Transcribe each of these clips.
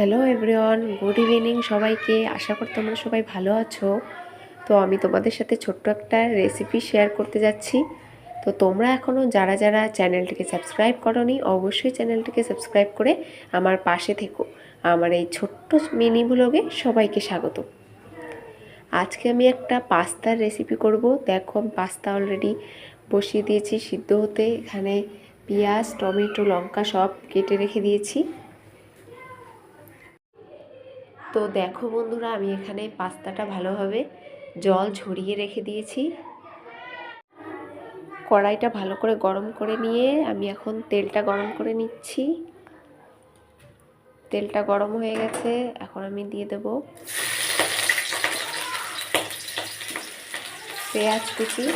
Hello everyone good evening সবাইকে। আশা করি তোমরা সবাই ভালো আছো। তো আমি তোমাদের সাথে ছোট্ট একটা রেসিপি শেয়ার করতে যাচ্ছি। তো তোমরা এখনও যারা যারা চ্যানেলটিকে সাবস্ক্রাইব করনি, অবশ্যই চ্যানেলটিকে সাবস্ক্রাইব করে আমার পাশে থেকো। আমার এই ছোট্ট মিনি ব্লগে সবাইকে স্বাগত। আজকে আমি একটা পাস্তার রেসিপি করব। দেখো, আমি পাস্তা অলরেডি বসিয়ে দিয়েছি সিদ্ধ হতে। এখানে পেঁয়াজ, টমেটো, লঙ্কা সব কেটে রেখে দিয়েছি। তো দেখো বন্ধুরা, আমি এখানে পাস্তাটা ভালোভাবে জল ঝরিয়ে রেখে দিয়েছি। কড়াইটা ভালো করে গরম করে নিয়ে আমি এখন তেলটা গরম করে নিচ্ছি। তেলটা গরম হয়ে গেছে, এখন আমি দিয়ে দেব পেঁয়াজ কুচি।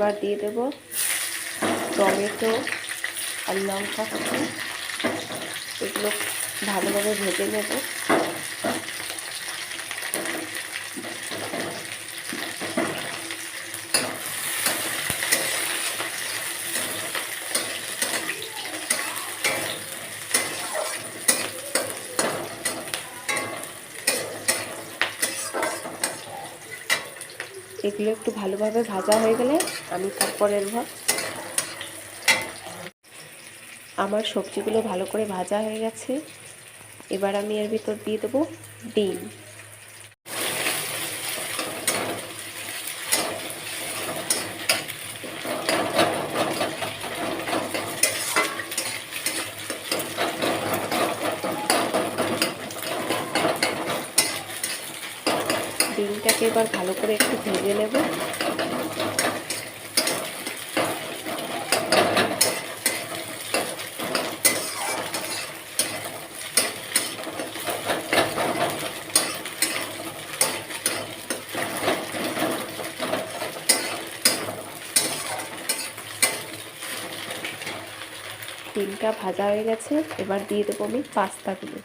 এবার দিয়ে দেব টমেটো আর লঙ্কা। এগুলো ভালোভাবে ভেজে নেব। এগুলো একটু ভালোভাবে ভাজা হয়ে গেলে আমি তারপরের ভাব আমার সবজিগুলো ভালো করে ভাজা হয়ে গেছে। এবার আমি এর ভিতর দিয়ে দেবো ডিম। ডিমটাকে এবার ভালো করে একটু ভেজে নেব। ডিমটা ভাজা হয়ে গেছে, এবার দিয়ে দেবো আমি পাস্তাগুলো।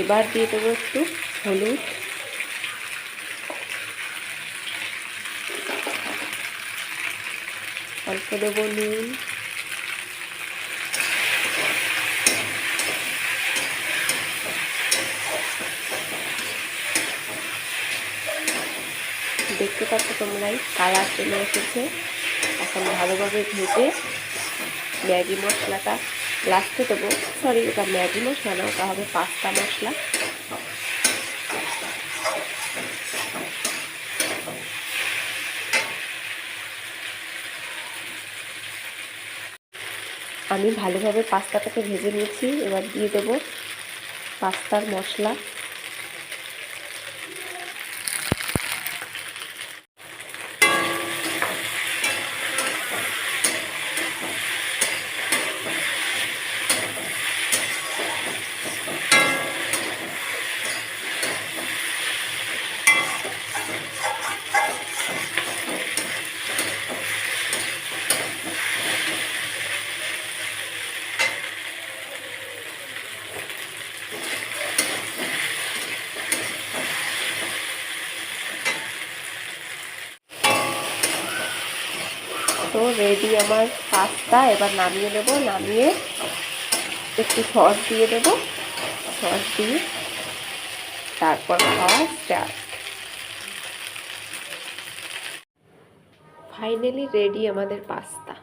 এবার দিয়ে দেবো একটু হলুদ। অল্প দেবো নুন। দেখতে পাচ্ছ তোমরাই কালার চলে এসেছে। এখন ভালোভাবে ভেজে ম্যাগি মশলাটা লাস্টে দেবো। সরি ওটা ম্যাগি মশলা না, ওটা হবে পাস্তা মশলা। আমি ভালোভাবে পাস্তাটাকে ভেজে নিয়েছি, এবার দিয়ে দেবো পাস্তার মশলা। রেডি আমার পাস্তা, এবার নামিয়ে নেব। নামিয়ে একটু সস দিয়ে দেবো। সস দিয়ে তারপর খাওয়া স্টার্ট ফাইনালি রেডি আমাদের পাস্তা।